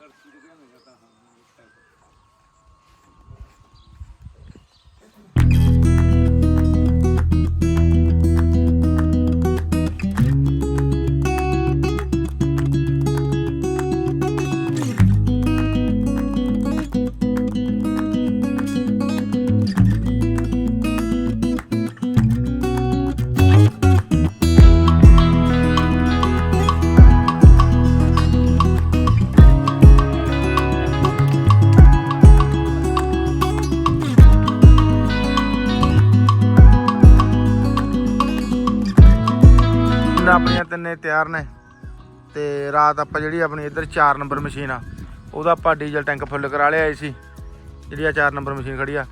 ਨਾ ਆਪਣੀਆਂ ਤਿੰਨੇ ਤਿਆਰ ਨੇ ਤੇ ਰਾਤ ਆਪਾਂ ਜਿਹੜੀ ਆਪਣੀ ਇੱਧਰ 4 ਨੰਬਰ ਮਸ਼ੀਨ ਆ, ਉਹਦਾ ਆਪਾਂ ਡੀਜ਼ਲ ਟੈਂਕ ਫੁੱਲ ਕਰਾ ਲਿਆ ਸੀ। ਜਿਹੜੀ ਆ 4 ਨੰਬਰ ਮਸ਼ੀਨ ਖੜੀ ਆ।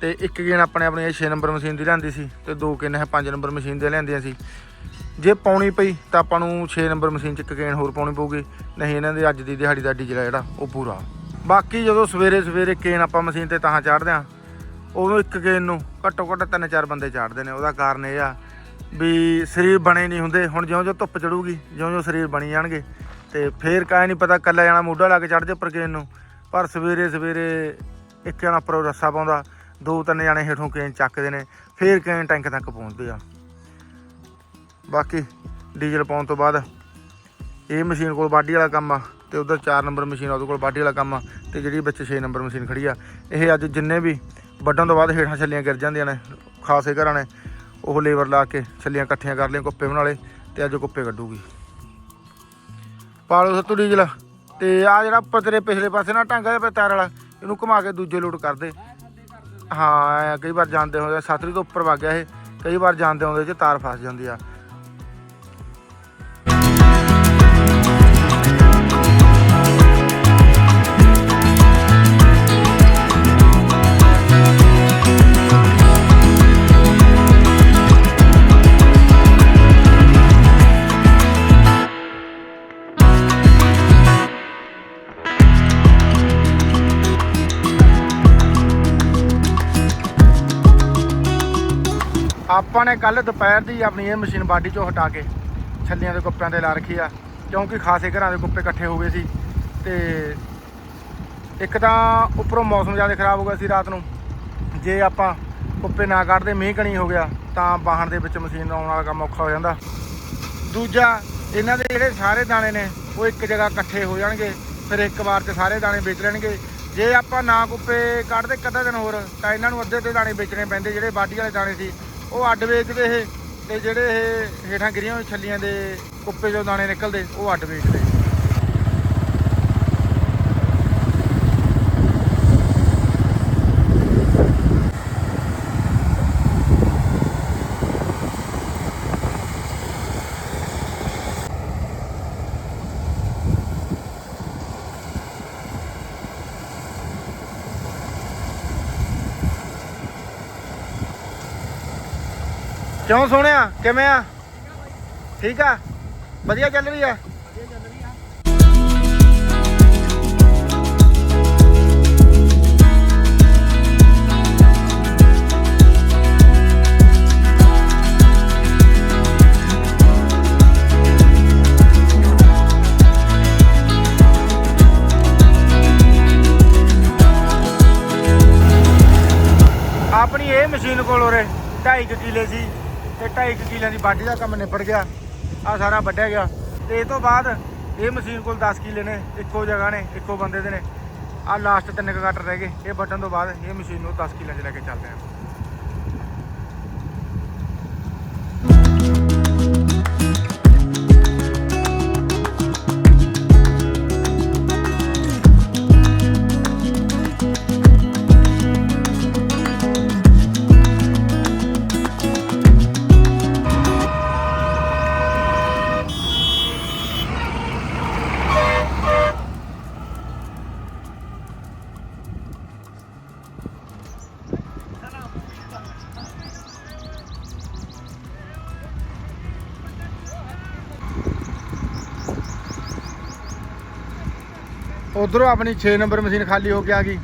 ਤੇ ਇੱਕ ਗੇਨ ਆਪਣੇ ਆਪਣੀ ਇਹ 6 ਨੰਬਰ ਮਸ਼ੀਨ ਦੀ ਲਿਆਂਦੀ ਸੀ ਤੇ ਦੋ ਗੇਨ ਇਹ 5 ਨੰਬਰ ਮਸ਼ੀਨ ਦੇ ਲਿਆਂਦੀਆਂ ਸੀ। ਜੇ ਪਾਉਣੀ ਪਈ ਤਾਂ ਆਪਾਂ ਨੂੰ 6 ਨੰਬਰ ਮਸ਼ੀਨ 'ਚ ਇੱਕ ਗੇਨ ਹੋਰ ਪਾਉਣੀ ਪਊਗੀ, ਨਹੀਂ ਇਹਨਾਂ ਦੇ ਅੱਜ ਦੀ ਦਿਹਾੜੀ ਦਾ ਡੀਜ਼ਲ ਆ ਜਿਹੜਾ, ਉਹ ਪੂਰਾ। ਬਾਕੀ ਜਦੋਂ ਸਵੇਰੇ ਸਵੇਰੇ ਕੇਨ ਆਪਾਂ ਮਸ਼ੀਨ ਤੇ ਤਾਂ ਚਾੜਦੇ ਆ, ਉਦੋਂ ਇੱਕ ਗੇਨ ਨੂੰ ਘੱਟੋ ਘੱਟ ਤਿੰਨ ਚਾਰ ਬੰਦੇ ਚਾੜਦੇ ਨੇ, ਉਹਦਾ ਕਾਰਨ ਇਹ ਆ ਵੀ ਸਰੀਰ ਬਣੇ ਨਹੀਂ ਹੁੰਦੇ। ਹੁਣ ਜਿਉਂ ਜਿਉਂ ਧੁੱਪ ਚੜੂਗੀ ਜਿਉਂ ਜਿਉਂ ਸਰੀਰ ਬਣੀ ਜਾਣਗੇ। ਤੇ ਫੇਰ ਕਾਇ ਨਹੀਂ ਪਤਾ, ਕੱਲਾ ਜਾਣਾ ਮੋਢਾ ਲਾ ਕੇ ਚੜ ਜਾ ਉੱਪਰ ਕੇਨ ਨੂੰ। ਪਰ ਸਵੇਰੇ ਸਵੇਰੇ ਇੱਕ ਜਣਾ ਉੱਪਰੋਂ ਰੱਸਾ ਪਾਉਂਦਾ, ਦੋ ਤਿੰਨ ਜਣੇ ਹੇਠੋਂ ਕੇਨ ਚੱਕਦੇ ਨੇ, ਫੇਰ ਕੇਨ ਟੈਂਕ ਤੱਕ ਪਹੁੰਚਦੇ ਆ। ਬਾਕੀ ਡੀਜ਼ਲ ਪਾਉਣ ਤੋਂ ਬਾਅਦ ਇਹ ਮਸ਼ੀਨ ਕੋਲ ਬਾਡੀ ਵਾਲਾ ਕੰਮ ਆ, ਤੇ ਉਧਰ 4 ਨੰਬਰ ਮਸ਼ੀਨ ਆ, ਉਹਦੇ ਕੋਲ ਬਾਡੀ ਵਾਲਾ ਕੰਮ ਆ, ਤੇ ਜਿਹੜੀ ਵਿੱਚ 6 ਨੰਬਰ ਮਸ਼ੀਨ ਖੜੀ ਆ। ਇਹ ਅੱਜ ਜਿੰਨੇ ਵੀ ਵੱਢਣ ਤੋਂ ਬਾਅਦ ਹੇਠਾਂ ਛੱਲੀਆਂ ਗਿਰ ਜਾਂਦੀਆਂ ਨੇ, ਖਾਸੇ ਘਰਾਂ ਨੇ ਉਹ ਲੇਬਰ ਲਾ ਕੇ ਛੱਲੀਆਂ ਇਕੱਠੀਆਂ ਕਰ ਲਈਆਂ, ਕੁੱਪੇ ਬਣਾ ਲਏ ਤੇ ਅੱਜ ਕੁੱਪੇ ਕੱਢੂਗੀ। ਪਾ ਲਓ ਸੱਤੂ ਡੀਜ਼ਲ। ਤੇ ਆ ਜਿਹੜਾ ਉੱਪਰ ਤੇਰੇ ਪਿਛਲੇ ਪਾਸੇ ਨਾ ਟਾਂਗਾ ਜਿਹਾ ਪਿਆ ਤਾਰ ਵਾਲਾ, ਇਹਨੂੰ ਘੁਮਾ ਕੇ ਦੂਜੇ ਲੋਟ ਕਰਦੇ ਹਾਂ ਕਈ ਵਾਰ ਜਾਂਦੇ ਹੁੰਦੇ ਸਤਰੀ ਤੋਂ ਉੱਪਰ ਵਗ ਗਿਆ ਇਹ, ਕਈ ਵਾਰ ਜਾਂਦੇ ਹੁੰਦੇ ਚ ਤਾਰ ਫਸ ਜਾਂਦੀ ਆ। ਕੱਲ ਦੁਪਹਿਰ ਦੀ ਆਪਣੀ ਇਹ ਮਸ਼ੀਨ ਬਾਡੀ ਚੋਂ ਹਟਾ ਕੇ ਛੱਲੀਆਂ ਦੇ ਕੁੱਪਿਆਂ ਤੇ ਲਾ ਰੱਖੀ ਆ, ਕਿਉਂਕਿ ਖਾਸੇ ਘਰਾਂ ਦੇ ਕੁੱਪੇ ਇਕੱਠੇ ਹੋ ਗਏ ਸੀ ਤੇ ਇੱਕ ਤਾਂ ਉੱਪਰੋਂ ਮੌਸਮ ਜ਼ਿਆਦਾ ਖਰਾਬ ਹੋ ਗਿਆ ਸੀ ਰਾਤ ਨੂੰ। ਜੇ ਆਪਾਂ ਕੁੱਪੇ ਨਾ ਕੱਢਦੇ, ਮੀਂਹ ਕਣੀ ਹੋ ਗਿਆ, ਤਾਂ ਬਾਹਣ ਦੇ ਵਿੱਚ ਮਸ਼ੀਨ ਆਉਣ ਵਾਲਾ ਕੰਮ ਔਖਾ ਹੋ ਜਾਂਦਾ। ਦੂਜਾ, ਇਹਨਾਂ ਦੇ ਜਿਹੜੇ ਸਾਰੇ ਦਾਣੇ ਨੇ, ਉਹ ਇੱਕ ਜਗ੍ਹਾ ਇਕੱਠੇ ਹੋ ਜਾਣਗੇ, ਫਿਰ ਇੱਕ ਵਾਰ 'ਚ ਸਾਰੇ ਦਾਣੇ ਵੇਚ ਲੈਣਗੇ। ਜੇ ਆਪਾਂ ਨਾ ਕੁੱਪੇ ਕੱਢਦੇ ਅੱਧਾ ਦਿਨ ਹੋਰ, ਤਾਂ ਇਹਨਾਂ ਨੂੰ ਅੱਧੇ ਤੇ ਦਾਣੇ ਵੇਚਣੇ ਪੈਂਦੇ, ਜਿਹੜੇ ਬਾਡੀ ਵਾਲੇ ਦਾਣੇ ਸੀ। ਉਹ ਅੱਡ ਵੇਚਦੇ ਇਹ, ਤੇ ਜਿਹੜੇ ਇਹ ਹੇਠਾਂ ਗਿਰੀਆਂ ਹੋਈਆਂ ਛੱਲੀਆਂ ਦੇ ਕੁੱਪੇ ਚੋਂ ਦਾਣੇ ਨਿਕਲਦੇ, ਉਹ ਅੱਡ ਵੇਚਦੇ। ਕਿਉਂ ਸੋਹਣਿਆ? ਕਿਵੇਂ ਆ? ਠੀਕ ਆ? ਵਧੀਆ ਚੱਲ ਰਹੀ ਆ? ਆਪਣੀ ਇਹ ਮਸ਼ੀਨ ਕੋਲ ਉਰੇ 2.5 ਕਿੱਲੇ ਸੀ। ਤੇ 2.5 ਕਿੱਲਿਆਂ ਦੀ ਬਾਡੀ ਦਾ ਕੰਮ ਨਿਬੜ ਗਿਆ ਆ ਸਾਰਾ ਵੱਢਿਆ ਗਿਆ। ਤੇ ਇਹ ਤੋਂ ਬਾਅਦ ਇਹ ਮਸ਼ੀਨ ਕੋਲ 10 ਕਿੱਲੇ ਨੇ, ਇੱਕੋ ਜਗ੍ਹਾ ਨੇ, ਇੱਕੋ ਬੰਦੇ ਦੇ ਨੇ। ਆ ਲਾਸਟ ਤਿੰਨ ਕੁ ਕਟਰ ਰਹਿ ਗਏ, ਇਹ ਵੱਢਣ ਤੋਂ ਬਾਅਦ ਇਹ ਮਸ਼ੀਨ ਨੂੰ 10 ਕਿੱਲਿਆਂ 'ਚ ਲੈ ਕੇ ਚੱਲਦੇ ਆ। ਉਧਰੋਂ ਆਪਣੀ 6 ਨੰਬਰ ਮਸ਼ੀਨ ਖਾਲੀ ਹੋ ਕੇ ਆ ਗਈ।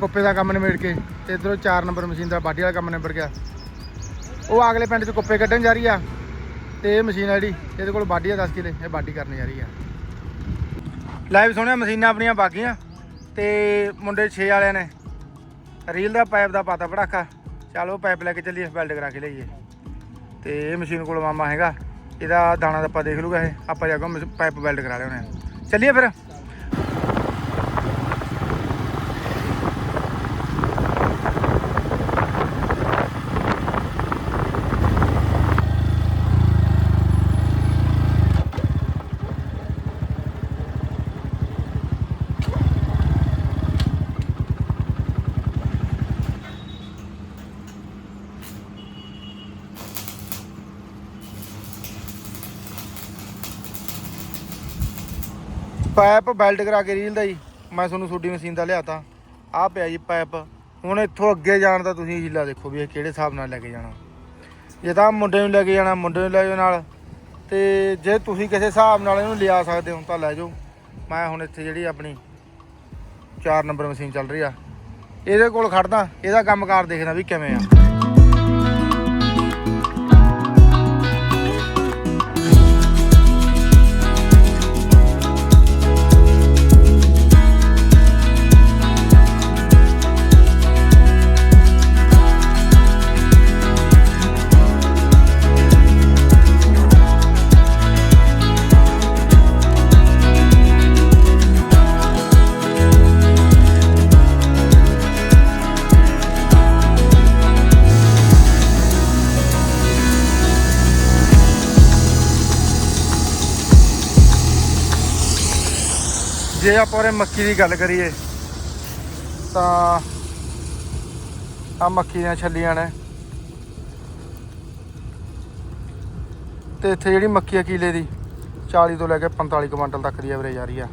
ਕੁੱਪੇ ਦਾ ਕੰਮ ਨਿਬੇੜ ਕੇ ਤੇ ਇਧਰੋਂ 4 ਨੰਬਰ ਮਸ਼ੀਨ ਦਾ ਬਾਡੀ ਵਾਲਾ ਕੰਮ ਨਿਬੜ ਗਿਆ। ਉਹ ਅਗਲੇ ਪਿੰਡ 'ਚ ਕੁੱਪੇ ਕੱਢਣ ਜਾ ਰਹੀ ਆ ਤੇ ਇਹ ਮਸ਼ੀਨ ਆ ਜਿਹੜੀ, ਇਹਦੇ ਕੋਲ ਬਾਡੀ ਆ 10 ਕਿਲੇ ਇਹ ਬਾਡੀ ਕਰਨ ਜਾ ਰਹੀ ਆ। ਲਾਈਵ ਸੁਣਿਆ ਮਸ਼ੀਨਾਂ ਆਪਣੀਆਂ ਬਾਗੀਆਂ ਤੇ ਮੁੰਡੇ 6 ਵਾਲਿਆਂ ਨੇ। ਰੀਲ ਦਾ ਪਾਈਪ ਦਾ ਪਾਤਾ ਪੜਾਕਾ ਚੱਲ ਉਹ ਪਾਈਪ ਲੈ ਕੇ ਚੱਲੀਏ ਵੈਲਡ ਕਰਾ ਕੇ ਲਈਏ। ਤੇ ਇਹ ਮਸ਼ੀਨ ਕੋਲ ਮਾਮਾ ਹੈਗਾ, ਇਹਦਾ ਦਾਣਾ ਦਾ ਦੇਖ ਲੂਗਾ ਇਹ। ਆਪਾਂ ਜਾ ਕੇ ਪਾਈਪ ਵੈਲਡ ਕਰਾ ਲਿਆਉਣੇ ਆ। ਚੱਲੀਏ ਫਿਰ। ਪਾਈਪ ਬੈਲਟ ਕਰਾ ਕੇ ਰੀਲ ਦਾ ਜੀ। ਮੈਂ ਤੁਹਾਨੂੰ ਤੁਹਾਡੀ ਮਸ਼ੀਨ ਦਾ ਲਿਆਤਾ। ਆਹ ਪਿਆ ਜੀ ਪਾਈਪ। ਹੁਣ ਇੱਥੋਂ ਅੱਗੇ ਜਾਣ ਦਾ ਤੁਸੀਂ ਹੀਲਾ ਦੇਖੋ ਵੀ ਇਹ ਕਿਹੜੇ ਹਿਸਾਬ ਨਾਲ ਲੈ ਕੇ ਜਾਣਾ। ਜੇ ਤਾਂ ਮੁੰਡੇ ਨੂੰ ਲੈ ਕੇ ਜਾਣਾ, ਮੁੰਡੇ ਨੂੰ ਲੈ ਜਾਓ ਨਾਲ। ਤੇ ਜੇ ਤੁਸੀਂ ਕਿਸੇ ਹਿਸਾਬ ਨਾਲ ਇਹਨੂੰ ਲਿਆ ਸਕਦੇ ਹੋ ਤਾਂ ਲੈ ਜਾਓ। ਮੈਂ ਹੁਣ ਇੱਥੇ ਜਿਹੜੀ ਆਪਣੀ 4 ਨੰਬਰ ਮਸ਼ੀਨ ਚੱਲ ਰਹੀ ਆ। ਇਹਦੇ ਕੋਲ ਖੜਦਾ ਇਹਦਾ ਕੰਮਕਾਰ ਦੇਖਣਾ ਵੀ ਕਿਵੇਂ ਆ। ਜੇ ਆਪਾਂ ਉਹਰੇ ਮੱਕੀ ਦੀ ਗੱਲ ਕਰੀਏ ਤਾਂ ਆ ਮੱਕੀ ਦੀਆਂ ਛੱਲੀਆਂ ਨੇ। ਤੇ ਇੱਥੇ ਜਿਹੜੀ ਮੱਕੀ ਆ ਕਿਲੇ ਦੀ 40 ਤੋਂ ਲੈ ਕੇ 45 ਕੁਇੰਟਲ ਤੱਕ ਦੀ ਐਵਰੇਜ ਆ ਰਹੀ ਆ।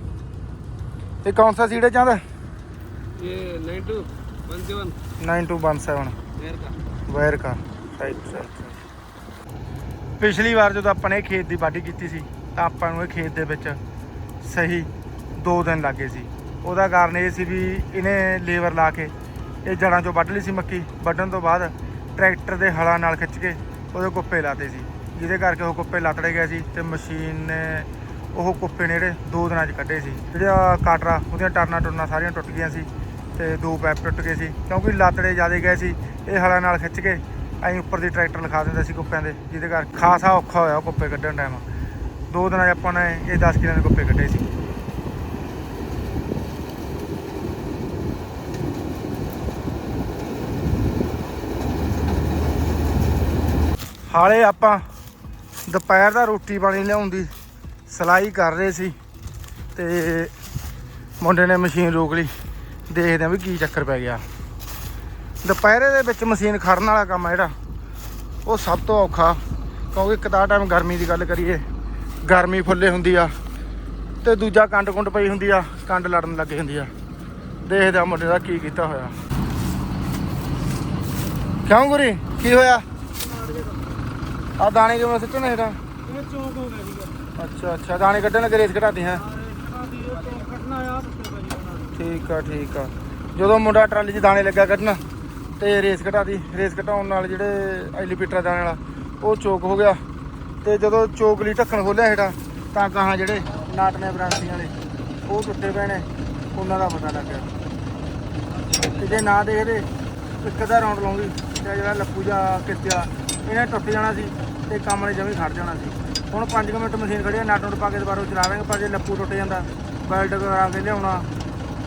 ਇਹ ਕੌਣ ਸਾ ਸੀਡ ਹੈ ਚੰਦ? ਇਹ 9217 9217 ਵਾਇਰ ਕਾ ਰਾਈਟ ਸਰ ਪਿਛਲੀ ਵਾਰ ਜਦੋਂ ਆਪਾਂ ਨੇ ਖੇਤ ਦੀ ਵਾਢੀ ਕੀਤੀ ਸੀ ਤਾਂ ਆਪਾਂ ਨੂੰ ਇਹ ਖੇਤ ਦੇ ਵਿੱਚ ਸਹੀ 2 ਦਿਨ ਲੱਗੇ ਸੀ। ਉਹਦਾ ਕਾਰਨ ਇਹ ਸੀ ਵੀ ਇਹਨੇ ਲੇਬਰ ਲਾ ਕੇ ਇਹ ਜੜਾਂ ਚੋਂ ਵੱਢ ਲਈ ਸੀ ਮੱਕੀ। ਵੱਢਣ ਤੋਂ ਬਾਅਦ ਟਰੈਕਟਰ ਦੇ ਹਲਾਂ ਨਾਲ ਖਿੱਚ ਕੇ ਉਹਦੇ ਕੁੱਪੇ ਲਾਤੇ ਸੀ। ਜਿਹਦੇ ਕਰਕੇ ਉਹ ਕੁੱਪੇ ਲਾਤੜੇ ਗਏ ਸੀ ਤੇ ਮਸ਼ੀਨ ਨੇ ਉਹ ਕੁੱਪੇ ਨੇ ਜਿਹੜੇ 2 ਦਿਨਾਂ 'ਚ ਕੱਢੇ ਸੀ। ਜਿਹੜਾ ਕਾਟਰਾ, ਉਹਦੀਆਂ ਟਰਨਾਂ ਟੁਰਨਾ ਸਾਰੀਆਂ ਟੁੱਟ ਗਈਆਂ ਸੀ ਤੇ ਦੋ ਪੈਪ ਟੁੱਟ ਗਏ ਸੀ। ਕਿਉਂਕਿ ਲਾਤੜੇ ਜ਼ਿਆਦਾ ਗਏ ਸੀ, ਇਹ ਹਲਾਂ ਨਾਲ ਖਿੱਚ ਕੇ ਐਂ ਉੱਪਰ ਦੀ ਟਰੈਕਟਰ ਲਿਖਾ ਦਿੰਦਾ ਸੀ ਕੁੱਪਿਆਂ ਦੇ, ਜਿਹਦੇ ਕਰਕੇ ਖਾਸਾ ਔਖਾ ਹੋਇਆ ਉਹ ਕੁੱਪੇ ਕੱਢਣ ਟਾਈਮ ਦੋ ਦਿਨਾਂ 'ਚ ਆਪਾਂ ਨੇ ਇਹ 10 ਕਿਲੋ ਦੇ ਕੁੱਪੇ ਕੱਢੇ ਸੀ। ਹਾਲੇ ਆਪਾਂ ਦੁਪਹਿਰ ਦਾ ਰੋਟੀ ਪਾਣੀ ਲਿਆਉਣ ਦੀ ਸਲਾਈ ਕਰ ਰਹੇ ਸੀ ਤੇ ਮੁੰਡੇ ਨੇ ਮਸ਼ੀਨ ਰੋਕ ਲਈ। ਦੇਖਦੇ ਆ ਵੀ ਕੀ ਚੱਕਰ ਪੈ ਗਿਆ। ਦੁਪਹਿਰੇ ਦੇ ਵਿੱਚ ਮਸ਼ੀਨ ਖੜਨ ਵਾਲਾ ਕੰਮ ਆ ਜਿਹੜਾ, ਉਹ ਸਭ ਤੋਂ ਔਖਾ, ਕਿਉਂਕਿ ਇੱਕ ਤਾਂ ਟਾਈਮ ਗਰਮੀ ਦੀ ਗੱਲ ਕਰੀਏ, ਗਰਮੀ ਫੁੱਲੇ ਹੁੰਦੀ ਆ ਤੇ ਦੂਜਾ ਕੰਡ ਕੁੰਡ ਪਈ ਹੁੰਦੀ ਆ, ਕੰਡ ਲੜਨ ਲੱਗੇ ਹੁੰਦੀ ਆ। ਦੇਖਦੇ ਆ ਮੁੰਡੇ ਦਾ ਕੀ ਕੀਤਾ ਹੋਇਆ। ਕਿਉਂ ਗੁਰੀ? ਕੀ ਹੋਇਆ? ਆ ਦਾਣੇ ਕਿਵੇਂ ਸਿੱਟਣੇ ਹੇਠਾਂ ਇਹ ਚੌਕ ਹੋ ਗਿਆ ਸੀਗਾ। ਅੱਛਾ ਅੱਛਾ ਦਾਣੇ ਕੱਢਣ ਲੱਗੇ ਰੇਸ ਘਟਾਦੇ ਹਾਂ? ਠੀਕ ਆ ਠੀਕ ਆ। ਜਦੋਂ ਮੁੰਡਾ ਟਰਾਲੀ 'ਚ ਦਾਣੇ ਲੱਗਾ ਕੱਢਣ ਤੇ ਰੇਸ ਘਟਾਦੀ ਰੇਸ ਘਟਾਉਣ ਨਾਲ ਜਿਹੜੇ ਐਲੀਪੀਟਰ ਦਾਣੇ ਵਾਲਾ ਉਹ ਚੌਕ ਹੋ ਗਿਆ। ਤੇ ਜਦੋਂ ਚੌਕ ਲਈ ਢੱਕਣ ਖੋਲਿਆ ਹੇਠਾਂ ਤਾਂ ਕਹਾਂ ਜਿਹੜੇ ਨਾਟਨੇ ਬਰਾਂਸੀਆਂ ਵਾਲੇ ਉਹ ਟੁੱਟੇ ਪਏ ਨੇ ਉਹਨਾਂ ਦਾ ਪਤਾ ਲੱਗਿਆ ਤੇ ਜੇ ਨਾ ਦੇਖਦੇ ਇੱਕ ਅੱਧਾ ਰਾਉਂਡ ਲਾਉਂਗੀ ਤੇ ਜਿਹੜਾ ਲੱਪੂ ਜਾਂ ਕਿੱਤਿਆ ਇਹਨੇ ਟੁੱਟ ਜਾਣਾ ਸੀ ਤੇ ਕੰਮ ਨੇ ਜਮੀ ਖੜ ਜਾਣਾ ਸੀ। ਹੁਣ 5 ਮਿੰਟ ਮਸ਼ੀਨ ਖੜੀ ਹੈ ਨਟ ਨਟ ਪਾ ਕੇ ਦੁਬਾਰਾ ਚਲਾਵਾਂਗੇ ਪਰ ਜੇ ਲੱਪੂ ਟੁੱਟ ਜਾਂਦਾ ਬੈਲਟ ਕਰਾ ਕੇ ਲਿਆਉਣਾ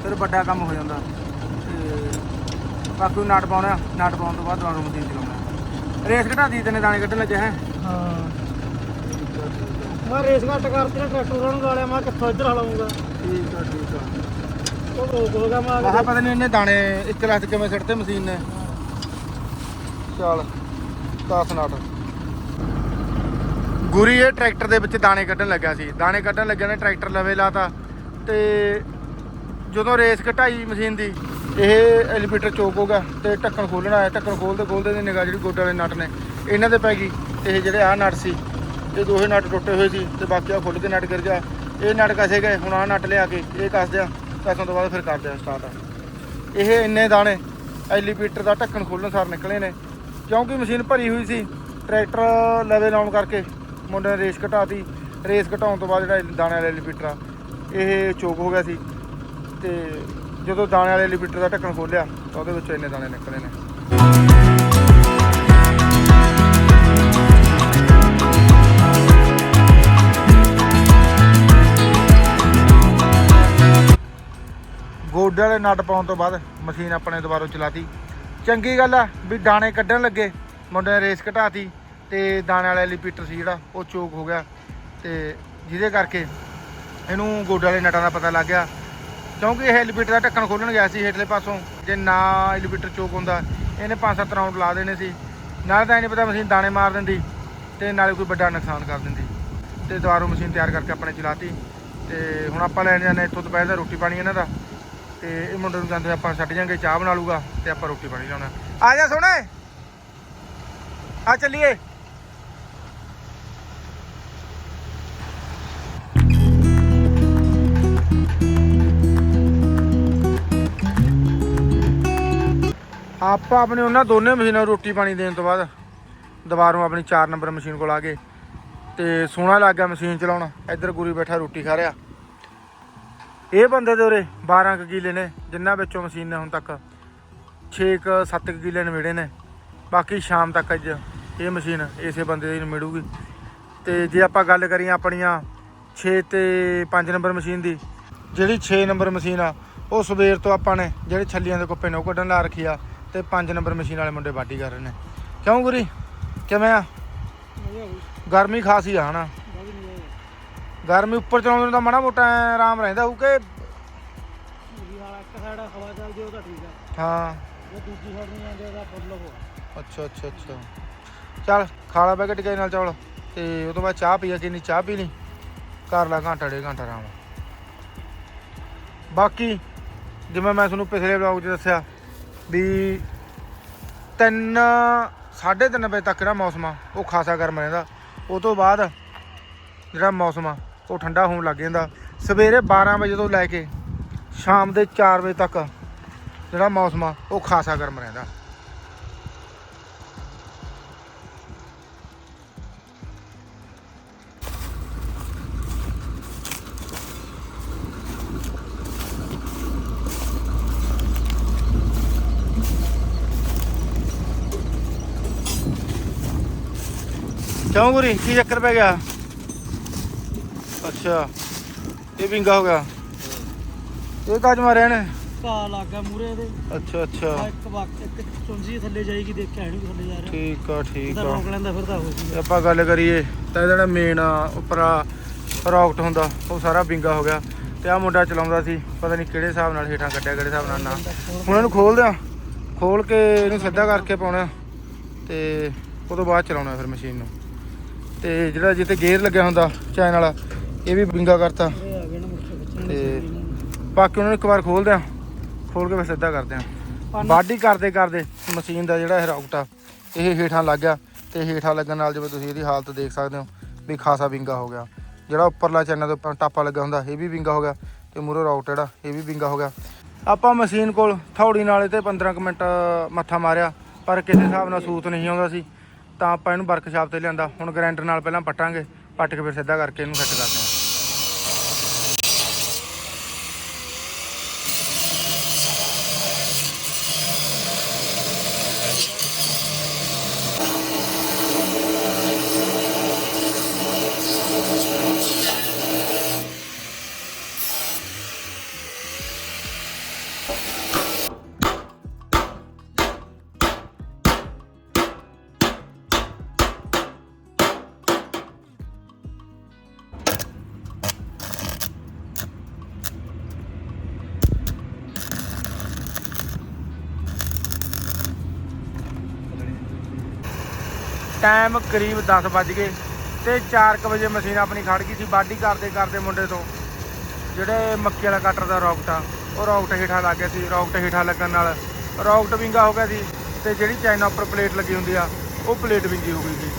ਫਿਰ ਵੱਡਾ ਕੰਮ ਹੋ ਜਾਂਦਾ। ਤੇ ਬਾਕੀ ਨਟ ਪਾਉਣਾ ਨਟ ਪਾਉਣ ਤੋਂ ਬਾਅਦ ਦੁਬਾਰਾ ਮਸ਼ੀਨ ਚਲਾਉਣਾ। ਰੇਸ ਘਟਾ ਦੀ ਤਨੇ ਦਾਣੇ ਕੱਢਣ ਲੱਗੇ ਹੈ? ਹਾਂ। ਮੈਂ ਰੇਸ ਘੱਟ ਕਰਤੀ ਨਾ ਟਰੈਕਟਰ ਉਹਨਾਂ ਨੂੰ ਮੈਂ ਕਿੱਥੋਂ ਇੱਧਰ ਹਲਾਉਂਗਾ? ਠੀਕ ਆ ਠੀਕ ਆ। ਉਹ ਰੋਕ ਹੋ ਗਿਆ ਪਤਾ ਨਹੀਂ ਇਹਨੇ ਦਾਣੇ ਇੱਕ ਲੱਖ ਕਿਵੇਂ ਸਿੱਟਦੇ ਮਸ਼ੀਨ ਨੇ। ਚੱਲ। 10 ਗੁਰੀ ਇਹ ਟਰੈਕਟਰ ਦੇ ਵਿੱਚ ਦਾਣੇ ਕੱਢਣ ਲੱਗਾ ਸੀ। ਦਾਣੇ ਕੱਢਣ ਲੱਗਿਆ ਨੇ ਟਰੈਕਟਰ ਲਵੇ ਲਾਤਾ ਤੇ ਜਦੋਂ ਰੇਸ ਘਟਾਈ ਮਸ਼ੀਨ ਦੀ, ਇਹ ਐਲੀਵੇਟਰ ਚੋਕ ਹੋ ਗਿਆ ਤੇ ਢੱਕਣ ਖੋਲਣਾ ਆਇਆ। ਢੱਕਣ ਖੋਲਦੇ ਖੋਲਦੇ ਦੀ ਨਿਗਾਹ ਜਿਹੜੀ ਗੋਡੇ ਵਾਲੇ ਨਟ ਨੇ, ਇਹਨਾਂ ਤੇ ਪੈ ਗਈ। ਇਹ ਜਿਹੜੇ ਆਹ ਨਟ ਸੀ, ਇਹ ਦੋਹੇ ਨਟ ਟੁੱਟੇ ਹੋਏ ਸੀ ਤੇ ਬਾਕੀ ਆ ਖੁੱਲ ਕੇ ਨਟ ਗਿਰ ਗਿਆ। ਇਹ ਨਟ ਕਸੇ ਗਏ? ਹੁਣ ਆਹ ਨਟ ਲਿਆ ਕੇ ਇਹ ਕੱਸ ਦਿਆ। ਕਸਣ ਤੋਂ ਬਾਅਦ ਫਿਰ ਕਰਦੇ ਆ ਸਟਾਰਟ। ਇਹ ਇੰਨੇ ਦਾਣੇ ਐਲੀਵੇਟਰ ਦਾ ਢੱਕਣ ਖੋਲਣ ਸਾਰ ਨਿਕਲੇ ਨੇ। ਕਿਉਂਕਿ ਮਸ਼ੀਨ ਭਰੀ ਹੋਈ ਸੀ, ਟਰੈਕਟਰ ਲਵੇ ਲਾਉਣ ਕਰਕੇ ਮੁੰਡੇ ਨੇ ਰੇਸ ਘਟਾਤੀ। ਰੇਸ ਘਟਾਉਣ ਤੋਂ ਬਾਅਦ ਜਿਹੜਾ ਦਾਣੇ ਵਾਲੇ ਐਲੀਵੇਟਰ ਆ, ਇਹ ਚੋਕ ਹੋ ਗਿਆ ਸੀ ਤੇ ਜਦੋਂ ਦਾਣੇ ਵਾਲੇ ਲਿਬੀਟਰ ਦਾ ਢੱਕਣ ਖੋਲਿਆ ਤਾਂ ਉਹਦੇ ਵਿੱਚੋਂ ਇੰਨੇ ਦਾਣੇ ਨਿਕਲੇ ਨੇ। ਗੋਡੇ ਵਾਲੇ ਨਟ ਪਾਉਣ ਤੋਂ ਬਾਅਦ ਮਸ਼ੀਨ ਆਪਣੇ ਦੁਬਾਰਾ ਚਲਾਤੀ। ਚੰਗੀ ਗੱਲ ਆ ਵੀ ਦਾਣੇ ਕੱਢਣ ਲੱਗੇ, ਮੁੰਡੇ ਨੇ ਰੇਸ ਘਟਾਤੀ ਤੇ ਦਾਣੇ ਵਾਲੇ ਲਿਪੀਟਰ ਸੀ ਜਿਹੜਾ, ਉਹ ਚੋਕ ਹੋ ਗਿਆ ਤੇ ਜਿਹਦੇ ਕਰਕੇ ਇਹਨੂੰ ਗੋਡੇ ਵਾਲੇ ਨਟਾਂ ਦਾ ਪਤਾ ਲੱਗ ਗਿਆ। ਕਿਉਂਕਿ ਇਹ ਐਲੀਵੇਟਰ ਦਾ ਢੱਕਣ ਖੋਲਣ ਗਿਆ ਸੀ ਹੇਠਲੇ ਪਾਸੋਂ, ਜੇ ਨਾ ਐਲੀਵੇਟਰ ਚੋਕ ਹੁੰਦਾ, ਇਹਨੇ 5-7 ਰਾਉਂਡ ਲਾ ਦੇਣੇ ਸੀ। ਨਾਲੇ ਤਾਂ ਇਹ ਨਹੀਂ ਪਤਾ ਮਸ਼ੀਨ ਦਾਣੇ ਮਾਰ ਦਿੰਦੀ ਤੇ ਨਾਲੇ ਕੋਈ ਵੱਡਾ ਨੁਕਸਾਨ ਕਰ ਦਿੰਦੀ। ਤੇ ਦੁਬਾਰਾ ਮਸ਼ੀਨ ਤਿਆਰ ਕਰਕੇ ਆਪਣੇ ਚਲਾਤੀ ਤੇ ਹੁਣ ਆਪਾਂ ਲੈਣ ਜਾਂਦੇ ਇੱਥੋਂ ਦੁਪਹਿਰ ਦਾ ਰੋਟੀ ਪਾਣੀ ਇਹਨਾਂ ਦਾ। ਤੇ ਇਹ ਮੁੰਡੇ ਨੂੰ ਜਾਂਦੇ ਆਪਾਂ ਛੱਡ ਜਾਾਂਗੇ, ਚਾਹ ਬਣਾ ਲੂਗਾ ਤੇ ਆਪਾਂ ਰੋਟੀ ਪਾਣੀ ਲਾਉਣਾ ਆ ਜਾ ਸੋਹਣੇ। ਆ ਚੱਲੀਏ। ਆਪਾਂ ਆਪਣੇ ਉਹਨਾਂ ਦੋਨੇ ਮਸ਼ੀਨਾਂ ਨੂੰ ਰੋਟੀ ਪਾਣੀ ਦੇਣ ਤੋਂ ਬਾਅਦ ਦੁਬਾਰੋਂ ਆਪਣੀ 4 ਨੰਬਰ ਮਸ਼ੀਨ ਕੋਲ ਆ ਗਏ ਤੇ ਸੋਹਣਾ ਲੱਗ ਗਿਆ ਮਸ਼ੀਨ ਚਲਾਉਣਾ। ਇੱਧਰ ਗੁਰੀ ਬੈਠਾ ਰੋਟੀ ਖਾ ਰਿਹਾ। ਇਹ ਬੰਦੇ ਦੇ ਉਰੇ 12 ਕੁ ਕਿੱਲੇ ਨੇ ਜਿਨ੍ਹਾਂ ਵਿੱਚੋਂ ਮਸ਼ੀਨ ਨੇ ਹੁਣ ਤੱਕ। 6 ਕੁ 7 ਕੁ ਕਿੱਲੇ ਨਵੇੜੇ ਨੇ। ਬਾਕੀ ਸ਼ਾਮ ਤੱਕ ਅੱਜ ਇਹ ਮਸ਼ੀਨ ਇਸੇ ਬੰਦੇ ਦੀ ਮਿਲੂਗੀ ਤੇ ਜੇ ਆਪਾਂ ਗੱਲ ਕਰੀਏ ਆਪਣੀਆਂ 6 ਤੇ 5 ਨੰਬਰ ਮਸ਼ੀਨ ਦੀ ਜਿਹੜੀ 6 ਨੰਬਰ ਮਸ਼ੀਨ ਆ ਉਹ ਸਵੇਰ ਤੋਂ ਆਪਾਂ ਨੇ ਜਿਹੜੇ ਛੱਲੀਆਂ ਦੇ ਕੁੱਪੇ ਨੇ ਉਹ ਕੱਢਣ ਲਾ ਰੱਖੀ ਆ ਤੇ 5 ਨੰਬਰ ਮਸ਼ੀਨ ਵਾਲੇ ਮੁੰਡੇ ਵਾਢੀ ਕਰ ਰਹੇ ਨੇ। ਕਿਉਂ ਗੁਰੀ? ਕਿਵੇਂ ਆ? ਗਰਮੀ ਖਾਸੀ ਆ ਹਨਾ? ਗਰਮੀ ਉੱਪਰ ਚਲਾਉਣ ਨੂੰ ਤਾਂ ਮਾੜਾ ਮੋਟਾ ਐਂ ਆਰਾਮ ਰਹਿੰਦਾ ਹੋਊ ਕਿ ਵੀ ਹਾਲ ਇੱਕ ਸਾਈਡ ਹਵਾ ਚੱਲਦੀ ਉਹ ਤਾਂ ਠੀਕ ਆ। ਹਾਂ। ਜੇ ਦੂਜੀ ਸਾਈਡ ਨਹੀਂ ਆਉਂਦੇ ਉਹਦਾ ਫੁੱਲ ਹੋ ਅੱਛਾ ਅੱਛਾ ਅੱਛਾ। ਚੱਲ ਖਾਲਾ ਬੈ ਕੇ ਟਿਕਾਈ ਨਾਲ ਚੌਲ। ਤੇ ਉਹ ਤੋਂ ਬਾਅਦ ਚਾਹ ਪੀਆ ਕਿੰਨੀ ਚਾਹ ਪੀ ਲਈ ਕਰ ਲਾ ਘੰਟਾ ਡੇਢ ਘੰਟਾ ਆਰਾਮ। ਬਾਕੀ ਜਿਵੇਂ ਮੈਂ ਤੁਹਾਨੂੰ ਪਿਛਲੇ ਵਲੌਗ 'ਚ ਦੱਸਿਆ ਵੀ 3 3:30 ਵਜੇ ਤੱਕ ਜਿਹੜਾ ਮੌਸਮ ਆ ਉਹ ਖਾਸਾ ਗਰਮ ਰਹਿੰਦਾ। ਉਹ ਤੋਂ ਬਾਅਦ ਜਿਹੜਾ ਮੌਸਮ ਆ ਉਹ ਠੰਡਾ ਹੋਣ ਲੱਗ ਜਾਂਦਾ। ਸਵੇਰੇ 12 ਵਜੇ ਤੋਂ ਲੈ ਕੇ ਸ਼ਾਮ ਦੇ 4 ਵਜੇ ਤੱਕ ਜਿਹੜਾ ਮੌਸਮ ਆ, ਉਹ ਖਾਸਾ ਗਰਮ ਰਹਿੰਦਾ। ਕਿਉਂ ਗੁਰੀ? ਕੀ ਚੱਕਰ ਪੈ ਗਿਆ? ਅੱਛਾ ਇਹ ਵਿੰਗਾ ਹੋ ਗਿਆ। ਇਹ ਕਾਜ ਮਾਰਿਆ ਨੇ ਘਾ ਲੱਗ ਗਿਆ ਮੂਰੇ ਇਹਦੇ। ਅੱਛਾ ਆਹ ਅੱਛਾ ਇੱਕ ਵਕਤ ਇੱਕ ਚੁੰਜੀ ਥੱਲੇ ਜਾਏਗੀ ਦੇਖਿਆ ਨਹੀਂ ਥੱਲੇ ਜਾ ਰਿਹਾ। ਠੀਕ ਆ ਠੀਕ ਇਹਦਾ ਆ। ਰੋਕ ਲੈਂਦਾ ਫਿਰਦਾ ਹੋ ਜੇ ਆਪਾਂ ਗੱਲ ਕਰੀਏ ਤਾਂ ਇਹਦਾ ਜਿਹੜਾ ਮੇਨ ਉੱਪਰਾ ਰੌਕਟ ਹੁੰਦਾ ਉਹ ਸਾਰਾ ਵਿੰਗਾ ਹੋ ਗਿਆ। ਤੇ ਆ ਮੁੰਡਾ ਚਲਾਉਂਦਾ ਸੀ ਪਤਾ ਨਹੀਂ ਕਿਹੜੇ ਹਿਸਾਬ ਨਾਲ ਹੇਠਾਂ ਕੱਢਿਆ ਕਿਹੜੇ ਹਿਸਾਬ ਨਾਲ ਨਾ। ਹੁਣ ਇਹਨੂੰ ਖੋਲਦੇ ਆ। ਖੋਲ ਕੇ ਇਹਨੂੰ ਸਿੱਧਾ ਕਰਕੇ ਪਾਉਣਾ। ਤੇ ਉਹ ਤੋਂ ਬਾਅਦ ਚਲਾਉਣਾ ਫਿਰ ਮਸ਼ੀਨ ਨੂੰ। ਤੇ ਜਿਹੜਾ ਜਿੱਤੇ ਗੇਅਰ ਲੱਗਿਆ ਹੁੰਦਾ ਚੈਨ ਵਾਲਾ ਇਹ ਵੀ ਵਿੰਗਾ ਕਰਤਾ। ਤੇ ਬਾਕੀ ਉਹਨਾਂ ਨੂੰ ਇੱਕ ਵਾਰ ਖੋਲਦੇ ਆ ਖੋਲ ਕੇ ਫਿਰ ਸਿੱਧਾ ਕਰਦੇ ਆ ਬਾਡੀ ਕਰਦੇ ਕਰਦੇ ਮਸ਼ੀਨ ਦਾ ਜਿਹੜਾ ਇਹ ਰਾਊਟ ਆ ਇਹ ਹੇਠਾਂ ਲੱਗ ਗਿਆ। ਤੇ ਹੇਠਾਂ ਲੱਗਣ ਨਾਲ ਜਿਵੇਂ ਤੁਸੀਂ ਇਹਦੀ ਹਾਲਤ ਦੇਖ ਸਕਦੇ ਹੋ ਵੀ ਖਾਸਾ ਵਿੰਗਾ ਹੋ ਗਿਆ। ਜਿਹੜਾ ਉੱਪਰਲਾ ਚੈਨਲ ਦੇ ਉੱਪਰ ਟਾਪਾ ਲੱਗਾ ਹੁੰਦਾ ਇਹ ਵੀ ਵਿੰਗਾ ਹੋ ਗਿਆ। ਤੇ ਮੂਰੇ ਰਾਊਟ ਜਿਹੜਾ ਇਹ ਵੀ ਵਿੰਗਾ ਹੋ ਗਿਆ। ਆਪਾਂ ਮਸ਼ੀਨ ਕੋਲ ਥੌੜੀ ਨਾਲੇ ਤੇ 15 ਕੁ ਮਿੰਟ ਮੱਥਾ ਮਾਰਿਆ ਪਰ ਕਿਸੇ ਹਿਸਾਬ ਨਾਲ ਸੂਤ ਨਹੀਂ ਆਉਂਦਾ ਸੀ। ਤਾਂ ਆਪਾਂ ਇਹਨੂੰ ਵਰਕਸ਼ਾਪ ਤੇ ਲਿਆਂਦਾ। ਹੁਣ ਗ੍ਰਾਈਂਡਰ ਨਾਲ ਪਹਿਲਾਂ ਪੱਟਾਂਗੇ ਪੱਟ ਕੇ ਫਿਰ ਸਿੱਧਾ ਕਰਕੇ ਇਹਨੂੰ ਸੈੱਟ ਕਰਦੇ ਹਾਂ। ਟਾਈਮ ਕਰੀਬ 10 ਵੱਜ ਗਏ ਤੇ 4:00 ਵਜੇ ਮਸ਼ੀਨ ਆਪਣੀ ਖੜ ਗਈ ਸੀ, ਬਾਡੀ ਕਰਦੇ ਕਰਦੇ ਮੁੰਡੇ ਤੋਂ। ਜਿਹੜੇ ਮੱਕੀ ਵਾਲਾ ਕਟਰ ਦਾ ਰੌਕਟ ਆ, ਉਹ ਰੌਕਟ ਹੇਠਾਂ ਲੱਗ ਗਿਆ ਸੀ ਰੌਕਟ ਹੇਠਾਂ ਲੱਗਣ ਨਾਲ ਰੌਕਟ ਵਿੰਗਾ ਹੋ ਗਿਆ ਸੀ ਤੇ ਜਿਹੜੀ ਚਾਈਨਾ ਉੱਪਰ ਪਲੇਟ ਲੱਗੀ ਹੁੰਦੀ ਆ, ਉਹ ਪਲੇਟ ਵਿੰਗੀ ਹੋ ਗਈ ਸੀ।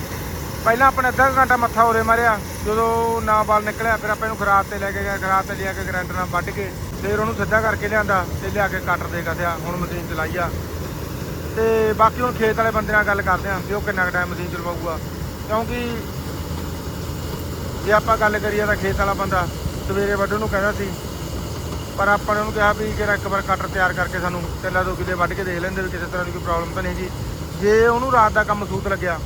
ਪਹਿਲਾਂ ਆਪਣੇ ਅੱਧਾ ਘੰਟਾ ਮੱਥਾ ਉਰੇ ਮਾਰਿਆ, ਜਦੋਂ ਨਾ ਬਾਲ ਨਿਕਲਿਆ, ਫਿਰ ਆਪਾਂ ਇਹਨੂੰ ਖਰਾਬ ਤੇ ਲੈ ਕੇ ਗਏ, ਖਰਾਬ ਤੇ ਲਿਆ ਕੇ ਗਰੈਂਡਰ ਨਾਲ ਵੱਢ ਕੇ, ਫਿਰ ਉਹਨੂੰ ਸਿੱਧਾ ਕਰਕੇ ਲਿਆਂਦਾ ਤੇ ਲਿਆ ਕੇ ਕਟਰ ਦੇ ਕਸਿਆ ਹੁਣ ਮਸ਼ੀਨ ਚਲਾਈ ਆ। ਤੇ ਬਾਕੀ ਹੁਣ ਖੇਤ ਵਾਲੇ ਬੰਦੇ ਨਾਲ ਗੱਲ ਕਰਦੇ ਆਂ ਵੀ ਉਹ ਕਿੰਨਾ ਕੁ ਟਾਈਮ ਮਸ਼ੀਨ ਚਲਵਾਊਗਾ ਕਿਉਂਕਿ ਜੇ ਆਪਾਂ ਗੱਲ ਕਰੀਏ ਤਾਂ ਖੇਤ ਵਾਲਾ ਬੰਦਾ ਸਵੇਰੇ ਵੱਢਣ ਨੂੰ ਕਹਿੰਦਾ ਸੀ, ਪਰ ਆਪਾਂ ਨੇ ਉਹਨੂੰ ਕਿਹਾ ਵੀ ਜਿਹੜਾ ਇੱਕ ਵਾਰ ਕਟਰ ਤਿਆਰ ਕਰਕੇ ਸਾਨੂੰ ਕਿੱਲਾ ਦੋ ਕਿੱਲੇ ਵੱਢ ਕੇ ਦੇਖ ਲੈਂਦੇ ਵੀ ਕਿਸੇ ਤਰ੍ਹਾਂ ਦੀ ਕੋਈ ਪ੍ਰੋਬਲਮ ਤਾਂ ਨਹੀਂ ਜੀ। ਜੇ ਉਹਨੂੰ ਰਾਤ ਦਾ ਕੰਮ ਸੂਤ ਲੱਗਿਆ,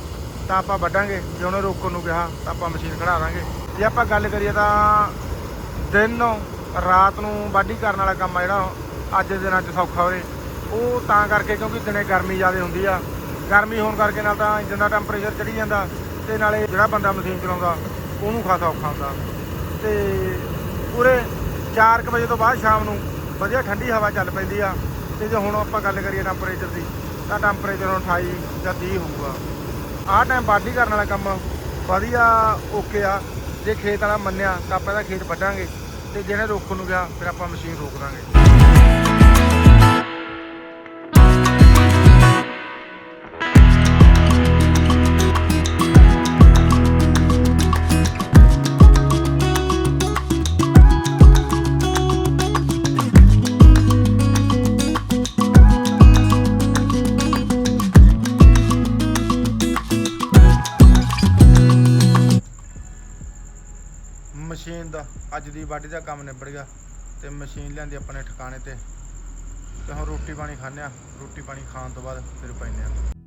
ਤਾਂ ਆਪਾਂ ਵੱਢਾਂਗੇ। ਜੇ ਉਹਨੇ ਰੋਕਣ ਨੂੰ ਕਿਹਾ, ਤਾਂ ਆਪਾਂ ਮਸ਼ੀਨ ਖੜਾ ਦਾਂਗੇ। ਜੇ ਆਪਾਂ ਗੱਲ ਕਰੀਏ ਤਾਂ ਦਿਨ ਰਾਤ ਨੂੰ ਵਾਢੀ ਕਰਨ ਵਾਲਾ ਕੰਮ ਆ ਜਿਹੜਾ, ਅੱਜ ਦੇ ਦਿਨਾਂ 'ਚ ਸੌਖਾ ਹੋਵੇ। ਉਹ ਤਾਂ ਕਰਕੇ ਕਿਉਂਕਿ ਦਿਨੇ ਗਰਮੀ ਜ਼ਿਆਦਾ ਹੁੰਦੀ ਆ। ਗਰਮੀ ਹੋਣ ਕਰਕੇ ਨਾਲ ਤਾਂ ਇੰਜਨ ਦਾ ਟੈਂਪਰੇਚਰ ਚੜੀ ਜਾਂਦਾ ਤੇ ਨਾਲੇ ਜਿਹੜਾ ਬੰਦਾ ਮਸ਼ੀਨ ਚਲਾਉਂਦਾ, ਉਹਨੂੰ ਖਾਸਾ ਔਖਾ ਹੁੰਦਾ। ਤੇ ਪੂਰੇ 4 ਵਜੇ ਤੋਂ ਬਾਅਦ ਸ਼ਾਮ ਨੂੰ ਵਧੀਆ ਠੰਡੀ ਹਵਾ ਚੱਲ ਪੈਂਦੀ ਆ। ਤੇ ਜੇ ਹੁਣ ਆਪਾਂ ਗੱਲ ਕਰੀਏ ਟੈਂਪਰੇਚਰ ਦੀ, ਤਾਂ ਟੈਂਪਰੇਚਰ ਹੁਣ 28 ਜਾਂ 30 ਹੋਊਗਾ। ਆਹ ਟਾਈਮ ਵਾਢੀ ਕਰਨ ਵਾਲਾ ਕੰਮ, ਵਧੀਆ ਓਕੇ ਆ। ਜੇ ਖੇਤ ਵਾਲਾ ਮੰਨਿਆ ਤਾਂ ਆਪਾਂ ਇਹਦਾ ਖੇਤ ਵੱਢਾਂਗੇ ਤੇ ਜਿਹਨੇ ਰੋਕਣ ਨੂੰ ਗਿਆ, ਫਿਰ ਆਪਾਂ ਮਸ਼ੀਨ ਰੋਕ ਦਾਂਗੇ। ਅੱਜ ਦੀ ਵਾਢੀ ਦਾ ਕੰਮ ਨਿਬੜ ਗਿਆ ਤੇ ਮਸ਼ੀਨ ਲਿਆਂਦੀ ਆਪਣੇ ਠਿਕਾਣੇ ਤੇ ਤੇ ਹੁਣ ਰੋਟੀ ਪਾਣੀ ਖਾਂਦੇ ਆ ਰੋਟੀ ਪਾਣੀ ਖਾਣ ਤੋਂ ਬਾਅਦ ਫਿਰ ਪੈਂਦੇ ਆ